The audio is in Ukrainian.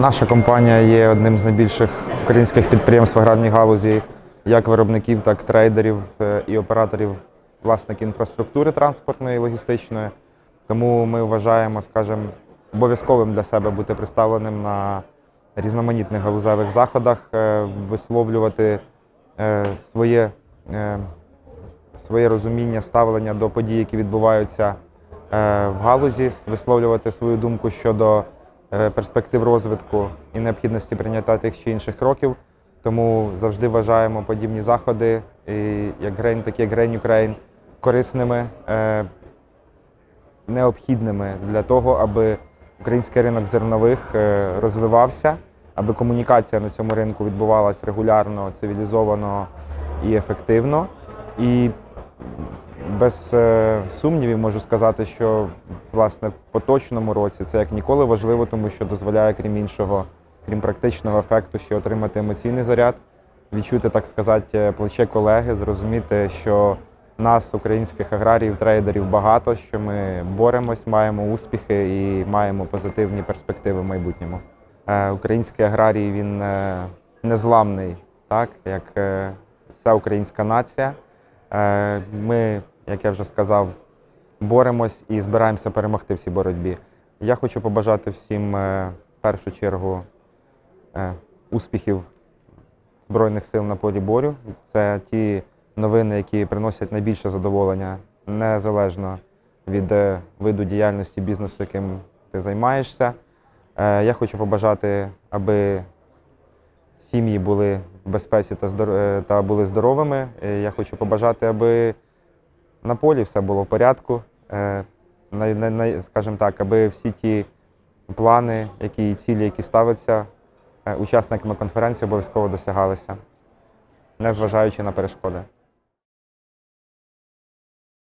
Наша компанія є одним з найбільших українських підприємств в аграрній галузі, як виробників, так і трейдерів е, і операторів, власників інфраструктури транспортної і логістичної. Тому ми вважаємо, скажімо, обов'язковим для себе бути представленим на різноманітних галузевих заходах, е, висловлювати е, своє, своє розуміння, ставлення до подій, які відбуваються в галузі, висловлювати свою думку щодо перспектив розвитку і необхідності прийняття тих чи інших кроків. Тому завжди вважаємо подібні заходи, і як Grain, такі як Grain Ukraine, корисними, е, необхідними для того, аби український ринок зернових е, розвивався, аби комунікація на цьому ринку відбувалася регулярно, цивілізовано і ефективно. І без е, сумнівів можу сказати, що власне в поточному році це як ніколи важливо, тому що дозволяє, крім іншого, крім практичного ефекту, ще отримати емоційний заряд, відчути, так сказати, плече колеги, зрозуміти, що нас, українських аграріїв, трейдерів, багато, що ми боремось, маємо успіхи і маємо позитивні перспективи в майбутньому. Е, Український аграрій він е, незламний, так як е, вся українська нація. Е, Ми, як я вже сказав, боремось і збираємося перемогти в цій боротьбі. Я хочу побажати всім е, в першу чергу е, успіхів Збройних сил на полі бою. Це ті новини, які приносять найбільше задоволення, незалежно від е, виду діяльності бізнесу, яким ти займаєшся. Я хочу побажати, аби сім'ї були в безпеці та, були здоровими. Я хочу побажати, аби на полі все було в порядку. Е, Скажімо так, аби всі ті плани, які цілі, які ставляться е, учасниками конференції, обов'язково досягалися, незважаючи на перешкоди.